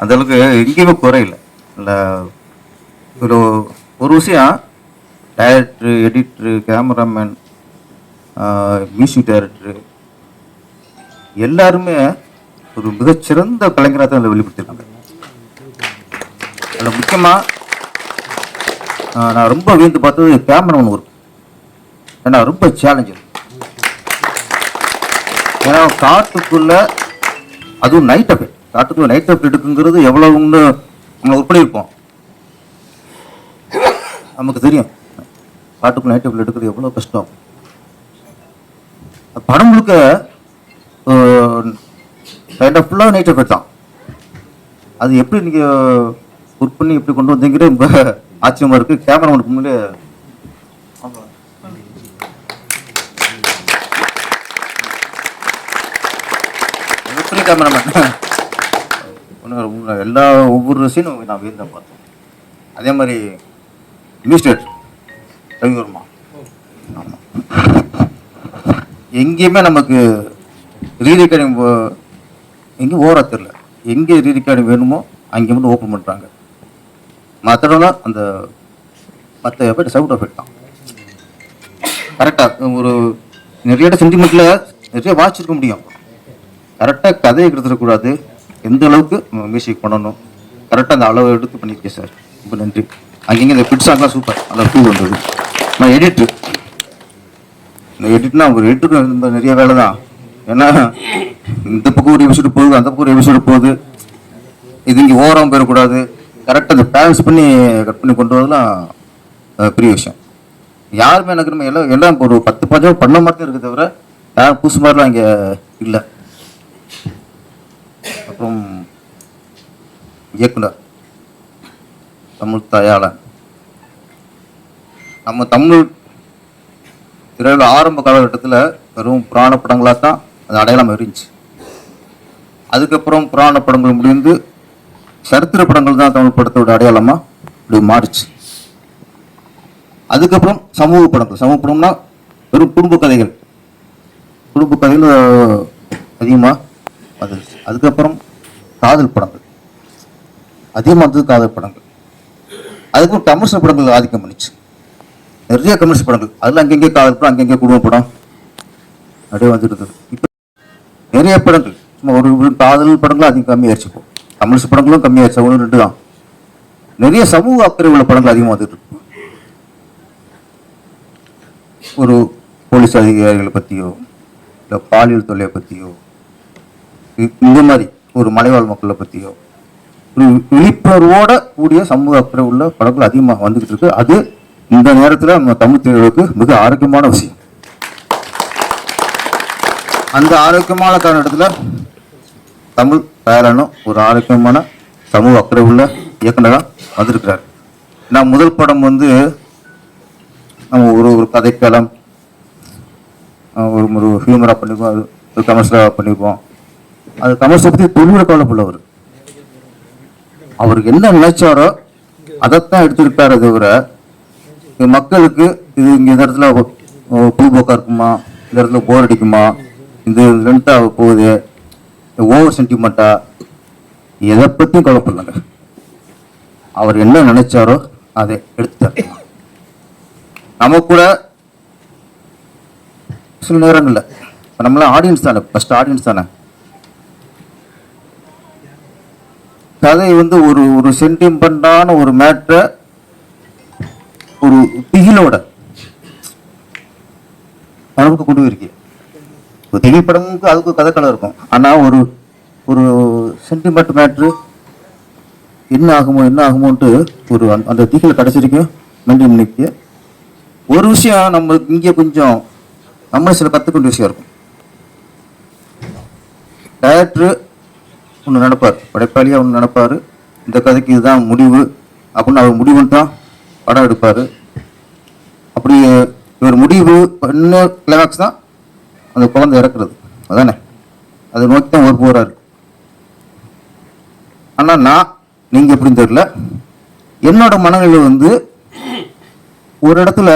அந்தளவுக்கு எங்கேயுமே குறையில. இல்லை ஒரு ஒரு விஷயம் director editor cameraman music director எல்லாருமே ஒரு மிகச்சிறந்த கலைஞராக தான் அதில் வெளிப்படுத்தியிருக்காங்க. அதில் முக்கியமாக நான் ரொம்ப வியந்து பார்த்தது கேமராமேன் ஒர்க் ஏன்னா ரொம்ப சேலஞ்சு ஏன்னா காட்டுக்குள்ளே அதுவும் நைட் அப் காட்டுக்குள்ள நைட் அப் எடுக்குங்கிறது எவ்வளவுன்னு நம்ம ஒர்க் பண்ணியிருப்போம் நமக்கு தெரியும். காட்டுக்குள்ள நைட் அப் எடுக்கிறது எவ்வளோ கஷ்டம். படம் முழுக்க கைண்ட் ஆஃப் ஃபுல்லாக நைட் அப் தான் அது எப்படி நீங்கள் ஒர்க் பண்ணி எப்படி கொண்டு வந்தீங்கிறது ரொம்ப ஆச்சரியமாக இருக்குது கேமராமேனுக்கு முன்னாடி எப்படி கேமராமேன் எல்லா ஒவ்வொரு சீனும் நான் வீழ்ந்த பார்த்தேன். அதே மாதிரி மியூஸ்டேட் ரவிவர்மா. ஆமாம் எங்கேயுமே நமக்கு ரீரெக்கார்டிங் எங்கேயும் ஓரா தெரில எங்கே ரீரெக்கார்டிங் வேணுமோ அங்கே மட்டும் ஓப்பன் பண்ணுறாங்க மற்றவங்களாம் அந்த மற்ற எஃபெக்ட் சவுட் எஃபெக்ட் தான். கரெக்டாக ஒரு நிறைய சென்டிமெண்ட்டில் நிறைய வாசிச்சிருக்க முடியும். கரெக்டாக கதையை எடுத்துடக்கூடாது எந்த அளவுக்கு மியூசிக் பண்ணணும்? கரெக்டாக அந்த அளவு எடுத்து பண்ணியிருக்கேன் சார். ரொம்ப நன்றி. அங்கங்கே இந்த பிட் சாங்லாம் சூப்பர் அந்த டூ வந்தது. நான் எடிட்ரு இந்த எடிட்னா ஒரு எடிட்டருக்கு ரொம்ப நிறைய வேலை தான். ஏன்னா இந்த பக்கம் ஒரு எபிசோடு போகுது அந்த பக்கம் ஒரு எபிசோடு போகுது. இது இங்கே ஓரம் போயிடக்கூடாது. கரெக்டாக அந்த பேலன்ஸ் பண்ணி கட் பண்ணி கொண்டு வரதுலாம் பெரிய விஷயம். யாருமே எனக்கு நம்ம எல்லாம் எல்லாம் இப்போ ஒரு பத்து பஞ்சம் பண்ண மாதிரி தான் இருக்குது தவிர யாரும் புதுசு மாதிரிலாம் இங்கே இல்லை. அப்புறம் இயக்குனர் தமிழ் தயாளன். நம்ம தமிழ் திரையில் ஆரம்ப காலகட்டத்தில் வெறும் புராண படங்களாக தான் அது அடையாளம் இருந்துச்சு. அதுக்கப்புறம் புராண படங்கள் முடிந்து சரித்திர படங்கள் தான் தமிழ் படத்தோட அடையாளமாக இப்படி மாறிச்சு. அதுக்கப்புறம் சமூக படங்கள். சமூக படம்னா வெறும் குடும்ப கதைகள். குடும்ப கதைகள் அதிகமாக வந்துருச்சு. அதுக்கப்புறம் காதல் படங்கள். அதிகமாக காதல் படங்கள். அதுக்கும் கமர்ஷியல் படங்கள் ஆதிக்கம் பண்ணிச்சு. நிறைய கமர்ஷியல் படங்கள். அதில் அங்கங்கே காதல் படம் அங்கங்கே குடும்ப படம் அப்படியே வந்துட்டு இருந்தது. இப்போ நிறைய படங்கள். சும்மா ஒரு காதல் படங்களும் அதிகம் கம்மியாகிடுச்சு இப்போ. கமர்ஷியல் படங்களும் கம்மியாகிடுச்சு ஒன்று ரெண்டு தான். நிறைய சமூக அக்கறை உள்ள படங்கள் அதிகமாக வந்துட்டு இருக்கு. ஒரு போலீஸ் அதிகாரிகளை பற்றியோ இல்லை பாலியல் தொல்லையை பற்றியோ இந்த மாதிரி. ஒரு மலைவாழ் மக்களை பற்றியோ ஒரு விழிப்புணர்வோட கூடிய சமூக அக்கறை உள்ள படங்கள் அதிகமாக வந்துகிட்டு இருக்கு. அது இந்த நேரத்தில் நம்ம தமிழ் திரையுலகுக்கு மிக ஆரோக்கியமான விஷயம். அந்த ஆரோக்கியமான காலகட்டத்தில் தமிழ் தயாரானும் ஒரு ஆரோக்கியமான சமூக அக்கறை உள்ள இயக்குனராக வந்திருக்கிறார். நான் முதல் படம் வந்து நம்ம ஒரு ஒரு கதைக்களம் ஒரு ஒரு ஹியூமராக பண்ணிப்போம் அது ஒரு கமர்ஷியலாக பண்ணிப்போம். அது கமர்ஷியல் பற்றி கவலைப்படல அவர் அவருக்கு என்ன நினைச்சாரோ அதைத்தான் எடுத்திருக்காரு தவிர மக்களுக்கு இது இங்க இந்த இடத்துல புதுபோக்கா இருக்குமா? இந்த இடத்துல போர் அடிக்குமா? இந்த லென்த்தா போகுது? ஓவர் சென்டிமெண்ட்டா எதை பற்றியும் கவலைப்படலங்க. அவர் என்ன நினைச்சாரோ அதை எடுத்துட்டார் நம்ம கூட சில நேரங்களில் இப்ப நம்மளாம் ஆடியன்ஸ் தானே ஃபர்ஸ்ட் ஆடியன்ஸ் தானே? கதை வந்து ஒரு ஒரு சென்டிமெண்டான ஒரு மேட்ரை ஒரு திகிலோட அளவுக்கு கொண்டு போயிருக்கு ஒரு திகைப்படமுக்கு அதுக்கு கதைக்களம் இருக்கும். ஆனால் ஒரு ஒரு சென்டிமெண்ட் மேட்ரு என்ன ஆகுமோ என்ன ஆகுமோன்ட்டு ஒரு அந்த- திகில் திகில கடைசி வரைக்கும் நன்றி மன்னிக்கு. ஒரு விஷயம் நம்ம இங்கே கொஞ்சம் நம்ம சில கற்றுக்கொண்ட விஷயம் இருக்கும். டேரக்டரு ஒன்று நினைப்பார் படைப்பாளியாக ஒன்று நினைப்பார் இந்த கதைக்கு இதுதான் முடிவு. அப்படின்னு அவர் முடிவுன்னு தான் படம் எடுப்பார். அப்படி இவர் முடிவு பண்ண கிளைமேக்ஸ் தான் அந்த குழந்தை இறக்குறது. அதானே? அதை நோக்கி தான் ஒரு போகிறாரு ஆனால் நான் நீங்கள் எப்படின்னு தெரியல. என்னோட மனநிலை வந்து ஒரு இடத்துல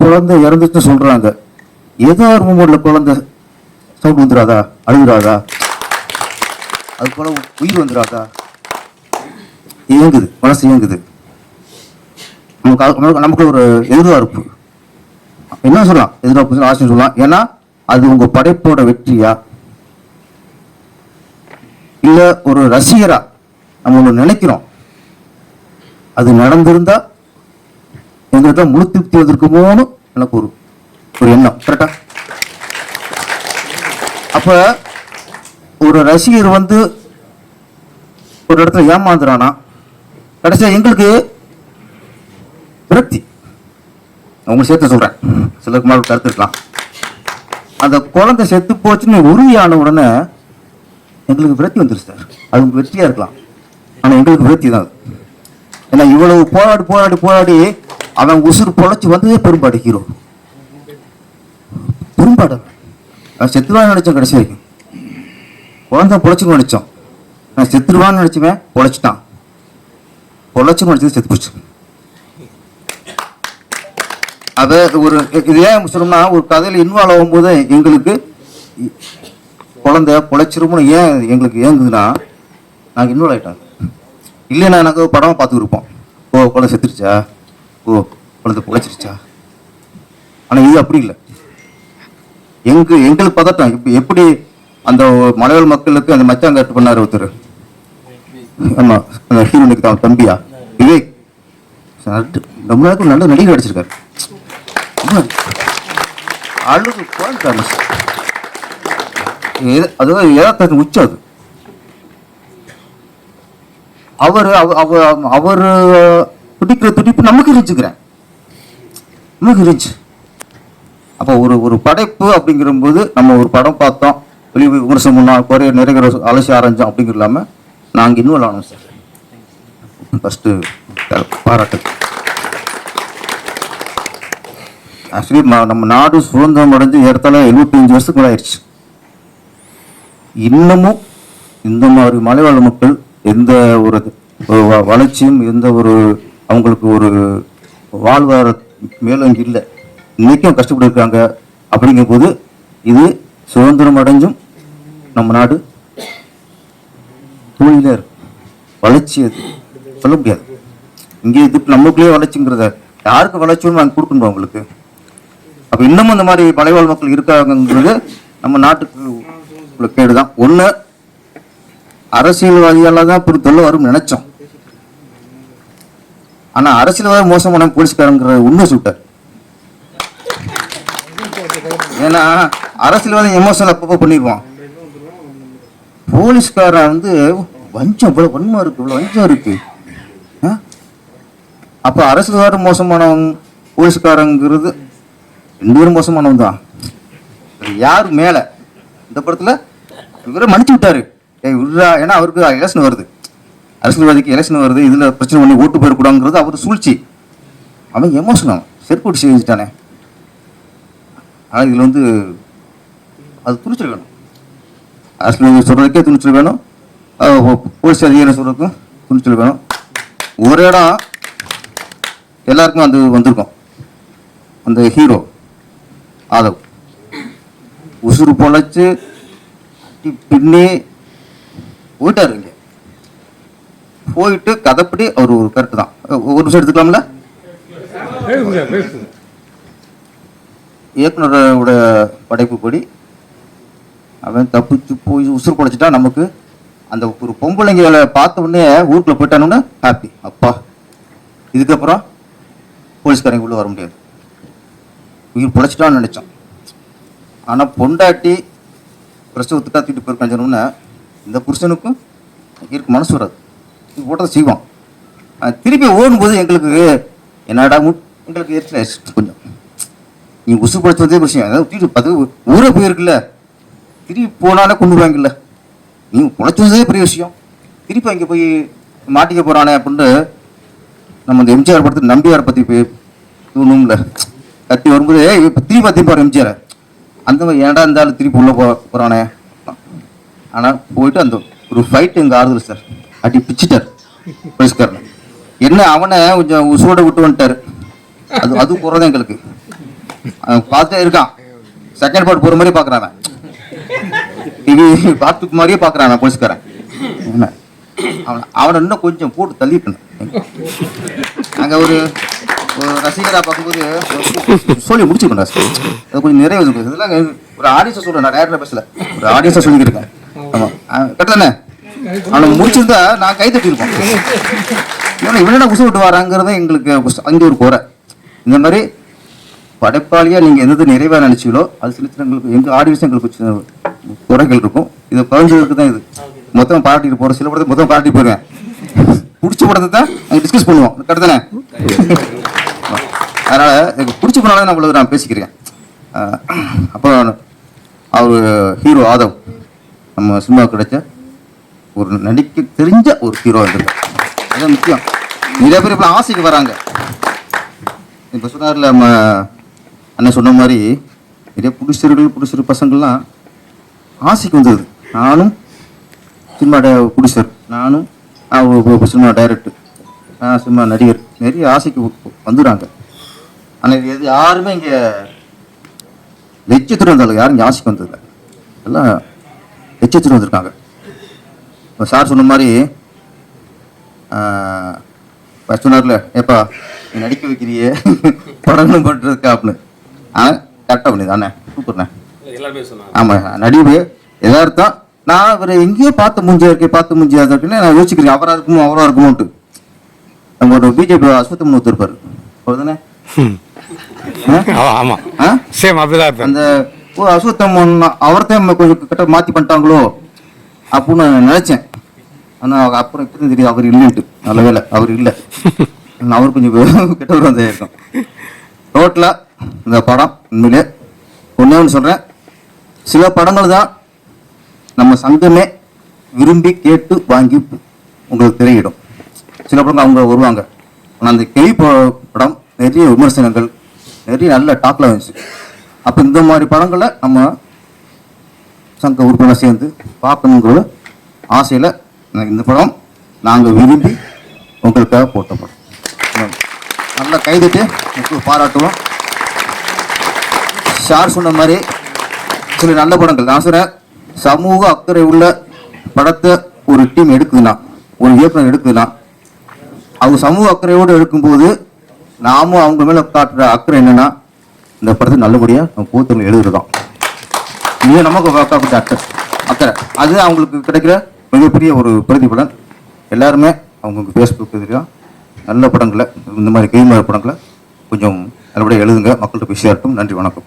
குழந்தை இறந்துச்சுன்னு சொல்கிறாங்க ஏதோ ஒரு மூமெண்ட்டில் குழந்தை சவுண்ட் வந்துடாதா அழுகுறாதா? அது போல உயிர் வந்துடாதா இயங்குது மனசு இயங்குது. நமக்கு நமக்கு- ஒரு எதிர்பார்ப்பு. என்ன சொல்லலாம்? எதிர்பார்ப்பு ஆசை சொல்லலாம். ஏன்னா அது உங்க படைப்போட வெற்றியா? இல்ல ஒரு ரசிகரா? நம்ம ஒன்று நினைக்கிறோம். அது நடந்திருந்தா எங்களுக்கு முழு திருப்தி வந்திருக்குமோன்னு எனக்கு ஒரு ஒரு எண்ணம். கரெக்டா அப்போ ஒரு ரசிகர் வந்து ஒரு இடத்துல ஏமாந்துறானா? கடைசியா எங்களுக்கு விரக்தி. அவங்க சேர்த்து சொல்றேன். சிலருக்கு மேல கருத்துக்கலாம் அந்த குழந்தை செத்து போச்சுன்னு உறுதியான உடனே எங்களுக்கு விரக்தி வந்துருச்சு சார். அது வெற்றியா இருக்கலாம். ஆனா எங்களுக்கு விரக்தி தான் அது. ஏன்னா இவ்வளவு போராடி போராடி போராடி அவன் உசுறு பொழைச்சு வந்ததே பெரும்பாடு ஹீரோ. பெரும்பாடு செத்துவான்னு நினைச்சேன் கடைசி வரைக்கும். குழந்தை பொழைச்சுன்னு நினைச்சோம். நான் செத்துருவான்னு நினைச்சுவேன் பொழைச்சிட்டான். பொழைச்சு நினைச்சது செத்து போச்சு. ஒரு இது ஏன் சொன்னோம்னா ஒரு கதையில இன்வால்வ் ஆகும்போது எங்களுக்கு இ- குழந்தை பொழைச்சிருமோ ஏன் எங்களுக்கு ஏங்குதுன்னா நாங்கள் இன்வால்வ் ஆகிட்டோம் இல்லைன்னா எனக்கு படம் பார்த்துருப்போம் ஓ குழந்தை செத்துருச்சா? ஓ குழந்தை பொழைச்சிருச்சா? ஆனா இது அப்படி இல்லை. எங்க எங்களுக்கு பதட்டம். இப்போ எப்படி அந்த மலையாள மக்களுக்கு அந்த மச்சான் கட்டு பண்ணாரு ஒருத்தர். ஆமா அந்த ஹீரோனுக்கு தான் தம்பியா? விவேக் ரொம்ப நாளுக்கு நல்ல நடிகர் அடிச்சிருக்காரு அழுது போயிட்டாங்க அதாவது ஏதாத்த உச்சம் அது. அவர் அவர் அவர் துடிக்கிற துடிப்பு நமக்கு இருந்துச்சுக்கிறேன் நமக்கு இருந்துச்சு அப்போ ஒரு ஒரு படைப்பு அப்படிங்கிறபோது நம்ம ஒரு படம் பார்த்தோம். வெளி விமர்சனம் பண்ணால் குறைய நிறைய அலசி ஆரம்பிச்சோம் அப்படிங்கிற இல்லாமல் நாங்கள் இன்வால்வ் ஆனோம் சார் ஃபஸ்ட்டு பாராட்டு. ஆக்சுவலி நம்ம நாடு சுதந்திரம் அடைஞ்சு ஏறத்தாழ எழுபத்தஞ்சு வருஷத்துக்கு மேலே ஆயிடுச்சு. இன்னமும் இந்த மாதிரி மலைவாழ் மக்கள் எந்த ஒரு வளர்ச்சியும் எந்த ஒரு அவங்களுக்கு ஒரு வாழ்வார மேலும் இல்லை. இன்றைக்கும் கஷ்டப்பட்டு இருக்காங்க அப்படிங்கும்போது இது சுதந்திரம் அடைஞ்சும் நம்ம நாடு தூணில வளர்ச்சி அது. சொல்ல முடியாது. இங்கே இது நமக்குள்ளேயே வளர்ச்சிங்கிறத யாருக்கு வளர்ச்சியும் நாங்கள் கொடுக்கணும் அவங்களுக்கு அப்போ இன்னமும் இந்த மாதிரி மலைவாழ் மக்கள் இருக்காங்கங்கிறது நம்ம நாட்டுக்கு உள்ள கேடுதான். ஒண்ணு அரசியல்வாதியால தான் இப்படி தொல்லை வரும்னு நினைச்சோம். ஆனா அரசியல்வாதி மோசமான போலீஸ்காரங்கிற உண்மை சுட்டார் ஏன்னா அரசியல்வாதி எமோஷனல் அப்பப்போ பண்ணிடுவான் போலீஸ்காரன் வந்து வஞ்சம் இவ்வளவு வன்மம் இருக்கு இவ்வளவு வஞ்சம் இருக்கு. அப்போ அப்ப அரசியல்வாதி மோசமானவன் போலீஸ்காரங்கிறது ரெண்டு பேரும் மோசமானவன் தான். யார் மேல? இந்த படத்துல இவரை மன்னிச்சு விட்டாரு. ஏய் விட்றா ஏன்னா அவருக்கு எலெக்ஷன் வருது. அரசியல்வாதிக்கு எலெக்ஷன் வருது இதுல பிரச்சனை பண்ணி ஓட்டு போயிடக்கூடாங்கிறது அவர் சூழ்ச்சி. அவன் எமோஷன் அவன் செருப்பு செஞ்சுட்டானே ஆனா இதுல வந்து அது துணிச்சல் சொல்றதுக்கே துணிச்சல் வேணும். போலீஸ் அதிகாரி சொல்றதுக்கும் துணிச்சல் வேணும். ஒரு இடம் எல்லாருக்கும் அது வந்திருக்கும். அந்த ஹீரோ ஆதவ். உசுறு பொழைச்சு பின்னி போயிட்டாரு இங்க. போயிட்டு கதைப்படி அவர் ஒரு கரெக்ட் தான். ஒரு நிமிஷம் எடுத்துக்கலாம்ல? இயக்குனரோட படைப்புப்படி அவன் தப்பிச்சு போய் உசுறு பொழைச்சிட்டா நமக்கு அந்த ஒரு பொம்பளைங்களை பார்த்த உடனே ஊருக்குள்ள போயிட்டானோன்னு ஹாப்பி அப்பா. இதுக்கப்புறம் போலீஸ்காரங்க உள்ளே வர முடியாது. உயிர் பிழைச்சிட்டான்னு நினச்சோம் ஆனால் பொண்டாட்டி பிரசவத்தை தூக்கிட்டு போயிருக்கான்னு சொன்னோன்னே இந்த புருஷனுக்கும் இருக்கு மனசு வராது. இது போட்டதை செய்வோம் திருப்பி ஓடும்போது எங்களுக்கு என்னடா மு- எங்களுக்கு எரிச்சல் கொஞ்சம். நீ உசு படைச்சதே வந்தே விஷயம். அதாவது தூக்கிட்டு பார்த்து ஊரே போயிருக்குல்ல. திருப்பி போனாலே கொண்டு வாங்கல்ல நீ உழைச்சதே பெரிய விஷயம். திருப்பி அங்கே போய் மாட்டிக்க போகிறானே அப்படின்ட்டு நம்ம இந்த எம்ஜிஆர் படத்துக்கு நம்பியார் பற்றி போய் தூணும்ல. கட்டி வரும்போது இப்போ திருப்பி பார்த்து பாரு எம்ஜிஆர். அந்த மாதிரி ஏன்டா இருந்தாலும் திருப்பி உள்ளே போ போகிறானே ஆனால் போயிட்டு அந்த ஒரு ஃபைட் எங்கள் ஆறுதல் சார் அடி பிச்சுட்டார் போலீஸ்காரன் என்ன அவனை கொஞ்சம் உசுரோட விட்டு வந்துட்டாரு. அது அது போறதான் எங்களுக்கு. அவன் பார்த்துட்டே இருக்கான். செகண்ட் பார்ட் போகிற மாதிரி பார்க்குறான் இது பார்த்துக்கு மாதிரியே பார்க்குறான் நான் போலீஸ்காரன் என்ன? அவனை அவனை இன்னும் கொஞ்சம் போட்டு தள்ளிட்டேன் அங்கே ஒரு ரசிகரா ரசிகராக பார்க்கும்போது சொல்லி முடிச்சுக்கணும் சார் அது கொஞ்சம் நிறைவு இதெல்லாம் ஒரு ஆடியன்ஸை சொல்கிறேன் நான் டேரக்டர் பேசல. ஒரு ஆடியன்ஸாக சொல்லியிருக்கேன். ஆமாம் கட்டலண்ணே அவனை முடிச்சிருந்தா நான் கை தட்டியிருப்போம். ஏன்னா இவனடா குசு விட்டு வராங்கிறத எங்களுக்கு குசு- அங்கே ஒரு குறை. இந்த மாதிரி படைப்பாளியாக நீங்கள் எந்த நிறைவாக நினச்சிங்களோ அது சில சில எங்களுக்கு எங்கள் ஆடியன்ஸ் எங்களுக்கு குறைகள் இருக்கும். இதை குறைஞ்சதுக்கு தான் இது. மொத்தம் பாராட்டிட்டு போகிற சில படத்தை மொத்தம் பாராட்டி போயிடுவேன் பிடிச்ச படத்தை தான் நாங்கள் டிஸ்கஸ் பண்ணுவோம். கரெக்ட் தானே அதனால் எனக்கு பிடிச்ச படம் நான் இவ்வளவு நான் பேசிக்கிறேன். அஹ் அப்போ அவர் ஹீரோ ஆதவ் நம்ம சினிமா கிடைச்ச ஒரு நடிக்க தெரிஞ்ச ஒரு ஹீரோ இருந்திருக்கார். அதுதான் முக்கியம். நிறைய பேர் இப்போ ஆசைக்கு வராங்க. இப்போ சொன்னார்ல நம்ம அண்ணன் சொன்ன மாதிரி நிறைய புடிசர்கள் புடிசர் பசங்கள்லாம் ஆசைக்கு வந்தது. நானும் சினிமா ப்ரொடியூசர் நானும் சினிமா டைரக்டர் நான் சினிமா நடிகர். நிறைய ஆசைக்கு வந்துடுறாங்க ஆனால் இது எது யாருமே இங்கே லட்சத்துட்டு இருந்தாலும் யாரும் இங்கே ஆசைக்கு வந்ததில்லை. எல்லாம் லட்சத்துட்டு வந்திருக்காங்க. இப்போ சார் சொன்ன மாதிரி ஃபஸ்ட் சொன்னார்ல ஏப்பா நீ நடிக்க வைக்கிறியே? படங்களும் பண்ணுறதுக்கா அப்படின்னு ஆ கரெக்டாக பண்ணி தானே கூப்பிட்றேன் ஆமாம் நடிவு எதார்த்தம் நான் இவர் எங்கேயோ பார்த்த மூஞ்சியா இருக்கே பார்த்த மூஞ்சியா இருக்குன்னு நான் யோசிக்கிறேன் அவராக இருக்குமோ அவராக இருக்குமோன்ட்டு. நம்ம ஒரு பிஜேபி அஸ்வத்தம் ஒருத்தருப்பார் அவ்வளோதானே ஆமா ஆமா. ஆ? சேம் அப்படிதான் அந்த ஓ அஸ்வத்தம் அவர்தான் கொஞ்சம் கிட்ட மாற்றி பண்ணிட்டாங்களோ அப்படின்னு நான் நினச்சேன். ஆனால் அப்புறம் இப்போ தான் தெரியும் அவர் இல்லைன்ட்டு. நல்ல வேலை அவர் இல்லை. அவர் கொஞ்சம் கெட்டவர் வந்தே இருக்கும் டோட்டலாக இந்த படம் உண்மையிலே ஒன்றே ஒன்று சொல்கிறேன் சில படங்கள் தான் நம்ம சங்கமே விரும்பி கேட்டு வாங்கி உங்களுக்கு திரையிடும். சில படங்கள் அவங்க வருவாங்க. ஆனால் அந்த கெய் படம் நிறைய விமர்சனங்கள் நிறைய நல்ல டாக்ல வந்துச்சு. அப்போ இந்த மாதிரி படங்களை நம்ம சங்க உறுப்பினர் சேர்ந்து பார்க்கணுங்கிற ஆசையில் இந்த படம் நாங்கள் விரும்பி உங்களுக்காக போட்ட படம் நல்லா கைதிட்டு பாராட்டுவோம். ஷார் சொன்ன மாதிரி சில நல்ல படங்கள். நான் சொல்றேன் சமூக அக்கறை உள்ள படத்தை ஒரு டீம் எடுக்குதுன்னா ஒரு இயக்குனர் எடுக்குதுன்னா அவங்க சமூக அக்கறையோடு எடுக்கும்போது நாமும் அவங்க மேலே காட்டுற அக்கறை என்னன்னா இந்த படத்தை நல்லபடியாக நம்ம போத்தவங்க எழுதுறதான் இது நமக்கு காக்கப்பட்ட அக்கறை. அக்கறை. அது அவங்களுக்கு கிடைக்கிற மிகப்பெரிய ஒரு பிரதிபலன். எல்லாருமே அவங்களுக்கு ஃபேஸ்புக் இதுலையும் நல்ல படங்களை இந்த மாதிரி கைமாறு படங்களை கொஞ்சம் நல்லபடியாக எழுதுங்க. மக்கள்கிட்ட போய் சேரட்டும் நன்றி வணக்கம்.